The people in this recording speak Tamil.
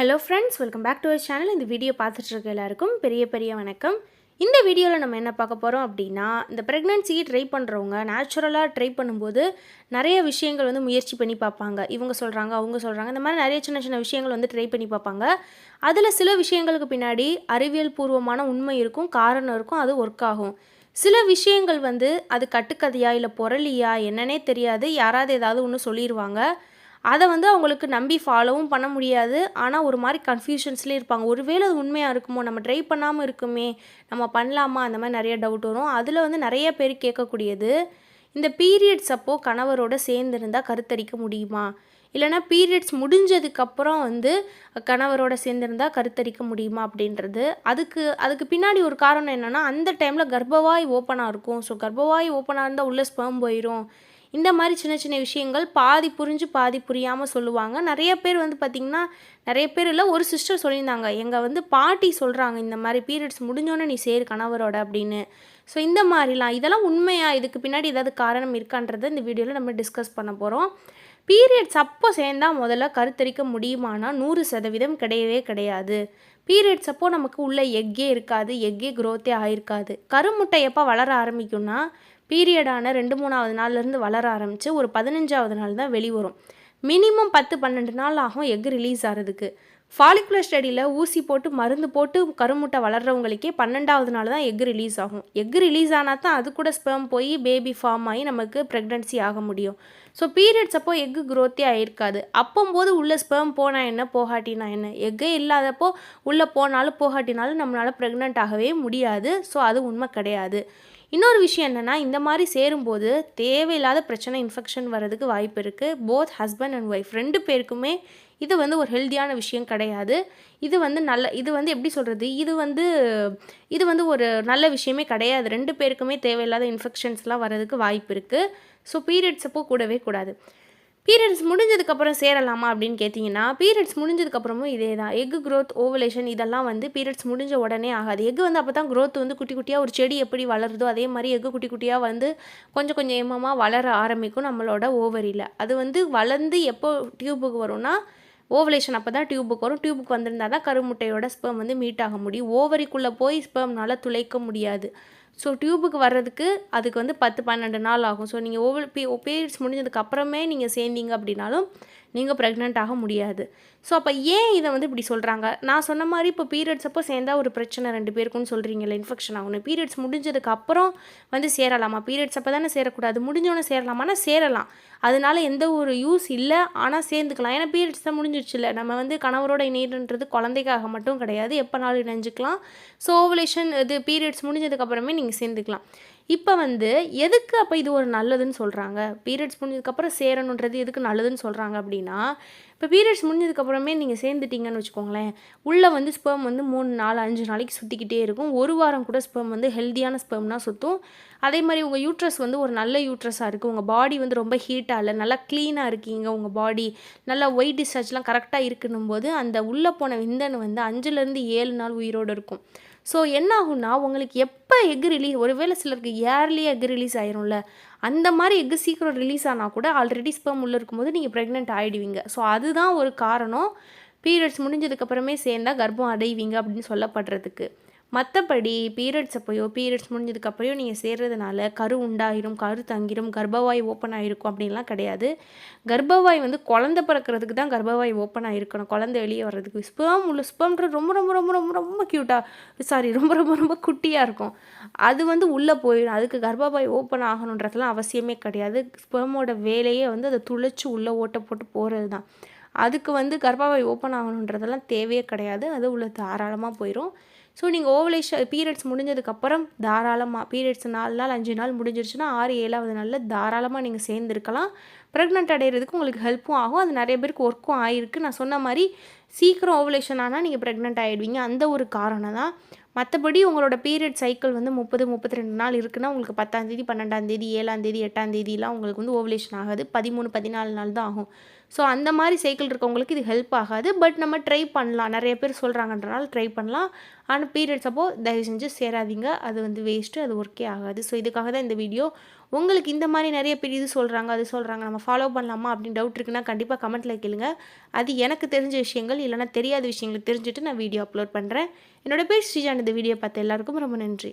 Hello friends welcome back to our channel இந்த வீடியோ பார்த்துட்ருக்க எல்லாருக்கும் பெரிய பெரிய வணக்கம். இந்த வீடியோவில் நம்ம என்ன பார்க்க போகிறோம் அப்படின்னா இந்த ப்ரெக்னென்சிக்கு ட்ரை பண்ணுறவங்க நேச்சுரலாக ட்ரை பண்ணும்போது நிறைய விஷயங்கள் வந்து முயற்சி பண்ணி பார்ப்பாங்க. இவங்க சொல்கிறாங்க அவங்க சொல்கிறாங்க இந்த மாதிரி நிறைய சின்ன சின்ன விஷயங்கள் வந்து ட்ரை பண்ணி பார்ப்பாங்க. அதில் சில விஷயங்களுக்கு பின்னாடி அறிவியல் பூர்வமான உண்மை இருக்கும் காரணம் இருக்கும் அது ஒர்க் ஆகும். சில விஷயங்கள் வந்து அது கட்டுக்கதையா இல்லை பொருளியா என்னன்னே தெரியாது. யாராவது ஏதாவது ஒன்று சொல்லிடுவாங்க அதை வந்து அவங்களுக்கு நம்பி ஃபாலோவும் பண்ண முடியாது. ஆனால் ஒரு மாதிரி கன்ஃபியூஷன்ஸ்லேயே இருப்பாங்க. ஒருவேளை அது உண்மையாக இருக்குமோ? நம்ம ட்ரை பண்ணாமல் இருக்குமே? நம்ம பண்ணலாமா? அந்த மாதிரி நிறைய டவுட் வரும். அதில் வந்து நிறைய பேர் கேட்கக்கூடியது இந்த பீரியட்ஸ் அப்போது கணவரோட சேர்ந்துருந்தால் கருத்தரிக்க முடியுமா? இல்லைனா பீரியட்ஸ் முடிஞ்சதுக்கப்புறம் வந்து கணவரோட சேர்ந்துருந்தால் கருத்தரிக்க முடியுமா அப்படின்றது. அதுக்கு அதுக்கு பின்னாடி ஒரு காரணம் என்னென்னா அந்த டைமில் கர்ப்பவாய் ஓப்பனாக இருக்கும். ஸோ கர்ப்பவாய் ஓப்பனாக இருந்தால் உள்ள ஸ்பெர்ம் போயிடும் இந்த மாதிரி சின்ன சின்ன விஷயங்கள் பாதி புரிஞ்சு பாதி புரியாமல் சொல்லுவாங்க. நிறைய பேர் வந்து பார்த்திங்கன்னா நிறைய பேர் இல்லை ஒரு சிஸ்டர் சொல்லியிருந்தாங்க. எங்கள் வந்து பாட்டி சொல்கிறாங்க இந்த மாதிரி பீரியட்ஸ் முடிஞ்சோன்னே நீ சேரு கணவரோட அப்படின்னு. ஸோ இந்த மாதிரிலாம் இதெல்லாம் உண்மையாக இதுக்கு பின்னாடி ஏதாவது காரணம் இருக்கான்றதை இந்த வீடியோவில் நம்ம டிஸ்கஸ் பண்ண போகிறோம் பீரியட்ஸ் அப்போ சேர்ந்தால் முதல்ல கருத்தரிக்க முடியுமானா நூறு சதவீதம் கிடையவே கிடையாது. பீரியட்ஸ் அப்போது நமக்கு உள்ள எக்கே இருக்காது எக்கே க்ரோத்தே ஆயிருக்காது. கருமுட்டை எப்போ வளர ஆரம்பிக்கும்னா பீரியடான ரெண்டு மூணாவது நாள்லேருந்து வளர ஆரம்பித்து ஒரு பதினஞ்சாவது நாள் தான் வெளிவரும். மினிமம் பத்து பன்னெண்டு நாள் ஆகும் எக் ரிலீஸ் ஆகிறதுக்கு ஃபாலிகுலர் ஸ்டடியில் ஊசி போட்டு மருந்து போட்டு கருமுட்டை வளர்கிறவங்களுக்கே பன்னெண்டாவது நாள் தான் எக் ரிலீஸ் ஆகும். எக் ரிலீஸ் ஆனால் தான் அது கூட ஸ்பெர்ம் போய் பேபி ஃபார்ம் ஆகி நமக்கு ப்ரெக்னன்சி ஆக முடியும். ஸோ பீரியட்ஸ் அப்போ எக்கு க்ரோத்தே ஆயிருக்காது. அப்போம்போது உள்ளே ஸ்பெர்ம் போனால் என்ன போகாட்டினா என்ன? எக்கே இல்லாதப்போ உள்ளே போனாலும் போகாட்டினாலும் நம்மளால் ப்ரெக்னென்ட் ஆகவே முடியாது. ஸோ அது உண்மை கிடையாது. இன்னொரு விஷயம் என்னென்னா இந்த மாதிரி சேரும்போது தேவையில்லாத பிரச்சனை இன்ஃபெக்ஷன் வர்றதுக்கு வாய்ப்பு இருக்குது போத் ஹஸ்பண்ட் அண்ட் ஒய்ஃப் ரெண்டு பேருக்குமே இது வந்து ஒரு ஹெல்த்தியான விஷயம் கிடையாது. இது வந்து நல்ல இது வந்து எப்படி சொல்கிறது இது வந்து இது வந்து ஒரு நல்ல விஷயமே கிடையாது. ரெண்டு பேருக்குமே தேவையில்லாத இன்ஃபெக்ஷன்ஸ்லாம் வர்றதுக்கு வாய்ப்பு இருக்குது ஸோ பீரியட்ஸ் அப்போ கூடவே கூடாது. பீரியட்ஸ் முடிஞ்சதுக்கப்புறம் சேரலாமா அப்படின்னு கேட்டிங்கன்னா பீரியட்ஸ் முடிஞ்சதுக்கப்புறமும் இதே தான் எக் க்ரோத் ஓவலேஷன் இதெல்லாம் வந்து பீரியட்ஸ் முடிஞ்ச உடனே ஆகாது. எக் வந்து அப்போ தான் க்ரோத் வந்து குட்டி குட்டியாக ஒரு செடி எப்படி வளருதோ அதே மாதிரி எக் குட்டி குட்டியாக வந்து கொஞ்சம் கொஞ்சம் ஏமமாக வளர ஆரம்பிக்கும் நம்மளோட ஓவரியில் அது வந்து வளர்ந்து எப்போ டியூபுக்கு வரும்னா ஓவலேஷன் அப்போ தான் டியூபுக்கு வரும். டியூபுக்கு வந்திருந்தால் தான் கருமுட்டையோட ஸ்பெம் வந்து மீட் ஆக முடியும். ஓவரிக்குள்ளே போய் ஸ்பெம்னால் துளைக்க முடியாது. ஸோ டியூபுக்கு வர்றதுக்கு அதுக்கு வந்து பத்து பன்னெண்டு நாள் ஆகும். ஸோ நீங்கள் ஓவல் பீ பீரியட்ஸ் முடிஞ்சதுக்கப்புறமே நீங்கள் சேர்ந்தீங்க அப்படின்னாலும் நீங்கள் ப்ரெக்னென்ட் ஆக முடியாது. ஸோ அப்போ ஏன் இதை வந்து இப்படி சொல்கிறாங்க நான் சொன்ன மாதிரி இப்போ பீரியட்ஸ் அப்போ சேர்ந்தா ஒரு பிரச்சனை ரெண்டு பேருக்குன்னு சொல்கிறீங்களே இன்ஃபெக்ஷன் ஆகணும் பீரியட்ஸ் முடிஞ்சதுக்கு அப்புறம் வந்து சேரலாமா? பீரியட்ஸ் அப்போ தானே சேரக்கூடாது. முடிஞ்சோன்னே சேரலாமான்னா சேரலாம். அதனால எந்த ஒரு யூஸ் இல்லை ஆனால் சேர்ந்துக்கலாம். ஏன்னா பீரியட்ஸ் தான் முடிஞ்சிருச்சுல நம்ம வந்து கணவரோட இணையன்றது குழந்தைக்காக மட்டும் கிடையாது. எப்போனாலும் இணைஞ்சிக்கலாம். ஸோ ஓவலேஷன் இது பீரியட்ஸ் முடிஞ்சதுக்கப்புறமே நீங்கள் சேர்ந்துக்கலாம். இப்போ வந்து எதுக்கு அப்போ இது ஒரு நல்லதுன்னு சொல்கிறாங்க பீரியட்ஸ் முடிஞ்சதுக்கப்புறம் சேரணுன்றது எதுக்கு நல்லதுன்னு சொல்கிறாங்க அப்படின்னா இப்போ பீரியட்ஸ் முடிஞ்சதுக்கப்புறமே நீங்கள் சேர்ந்துட்டீங்கன்னு வச்சுக்கோங்களேன் உள்ளே வந்து ஸ்பெர்ம் வந்து மூணு நாலு அஞ்சு நாளைக்கு சுற்றிக்கிட்டே இருக்கும். ஒரு வாரம் கூட ஸ்பெர்ம் வந்து ஹெல்த்தியான ஸ்பெர்ம்னா சுற்றும் அதே மாதிரி உங்கள் யூட்ரஸ் வந்து ஒரு நல்ல யூட்ரஸாக இருக்குது உங்கள் பாடி வந்து ரொம்ப ஹீட்டாக இல்லை நல்லா க்ளீனாக இருக்கீங்க உங்கள் பாடி நல்லா ஒயிட் டிஸ்சார்ஜ்லாம் கரெக்டாக இருக்குன்னும் போது அந்த உள்ளே போன விந்தன் வந்து அஞ்சுலேருந்து ஏழு நாள் உயிரோடு இருக்கும். ஸோ என்ன ஆகும்னா உங்களுக்கு எப்போ எக் ரிலீஸ் ஒருவேளை சிலருக்கு ஏர்லி எக் ரிலீஸ் ஆயிரும்ல அந்த மாதிரி எக் சீக்கிரம் ரிலீஸ் ஆனால் கூட ஆல்ரெடி ஸ்பெம் உள்ளே இருக்கும்போது நீங்கள் ப்ரெக்னென்ட் ஆகிடுவீங்க ஸோ அதுதான் ஒரு காரணம். பீரியட்ஸ் முடிஞ்சதுக்கப்புறமே சேர்ந்தால் கர்ப்பம் அடைவீங்க அப்படின்னு சொல்லப்படுறதுக்கு. மற்றபடி பீரியட்ஸ் அப்போயோ பீரியட்ஸ் முடிஞ்சதுக்கப்புறம் நீங்கள் சேர்றதுனால கரு உண்டாயிரும் கரு தங்கிரும் கர்ப்பவாய் ஓப்பன் ஆகிருக்கும் அப்படின்லாம் கிடையாது. கர்ப்பவாய் வந்து குழந்த பிறக்கிறதுக்கு தான் கர்ப்பவாய் ஓப்பன் ஆகிருக்கணும் குழந்தை வெளியே வர்றதுக்கு. ஸ்பேம் உள்ள ஸ்பேம்ன்றது ரொம்ப ரொம்ப ரொம்ப ரொம்ப ரொம்ப க்யூட்டாக சாரி ரொம்ப ரொம்ப ரொம்ப குட்டியாக இருக்கும். அது வந்து உள்ளே போயிடும் அதுக்கு கர்ப்பவாய் ஓப்பன் ஆகணுன்றதுலாம் அவசியமே கிடையாது. ஸ்பேமோட வேலையே வந்து அதை துளைச்சி உள்ளே ஓட்ட போட்டு போகிறது தான். அதுக்கு வந்து கர்ப்பவாய் ஓப்பன் ஆகணுன்றதெல்லாம் தேவையே கிடையாது. அது உள்ள தாராளமாக போயிடும் ஸோ நீங்கள் ஓவலேஷன் பீரியட்ஸ் முடிஞ்சதுக்கப்புறம் தாராளமாக பீரியட்ஸ் நாலு நாள் அஞ்சு நாள் முடிஞ்சிருச்சுன்னா ஆறு ஏழாவது நாளில் தாராளமாக நீங்கள் சேர்ந்துருக்கலாம். ப்ரெக்னென்ட் அடைகிறதுக்கு உங்களுக்கு ஹெல்ப்பும் ஆகும். அது நிறைய பேருக்கு ஒர்க்கும் ஆகிருக்கு நான் சொன்ன மாதிரி சீக்கிரம் ஓவலேஷன் ஆனால் நீங்கள் ப்ரெக்னென்ட் ஆகிடுவீங்க அந்த ஒரு காரணம் தான். மற்றபடி உங்களோட பீரியட் சைக்கிள் வந்து முப்பது முப்பத்தி ரெண்டு நாள் இருக்குன்னா உங்களுக்கு பத்தாந்தேதி பன்னெண்டாந்தேதி ஏழாந்தேதி எட்டாந்தேதிலாம் உங்களுக்கு வந்து ஓவலேஷன் ஆகாது. பதிமூணு பதினாலு நாள் தான் ஆகும். ஸோ அந்த மாதிரி சைக்கிள் இருக்கவங்களுக்கு இது ஹெல்ப் ஆகாது. பட் நம்ம ட்ரை பண்ணலாம். நிறைய பேர் சொல்கிறாங்கன்றனால ட்ரை பண்ணலாம். ஆனால் பீரியட்ஸ் அப்போது தயவு செஞ்சு சேராதீங்க. அது வந்து வேஸ்ட்டு அது ஒர்க்கே ஆகாது. ஸோ இதுக்காக தான் இந்த வீடியோ உங்களுக்கு இந்த மாதிரி நிறைய பேர் இது சொல்கிறாங்க அது சொல்கிறாங்க நம்ம ஃபாலோ பண்ணலாமா அப்படின்னு டவுட் இருக்குன்னா கண்டிப்பாக கமெண்ட்டில் கேளுங்க. அது எனக்கு தெரிஞ்ச விஷயங்கள் இல்லைனா தெரியாத விஷயங்கள் தெரிஞ்சுட்டு நான் வீடியோ அப்லோட் பண்ணுறேன் என்னோட பேர் ஸ்ரீஜான் இந்த வீடியோ பார்த்த எல்லாருக்கும் ரொம்ப நன்றி.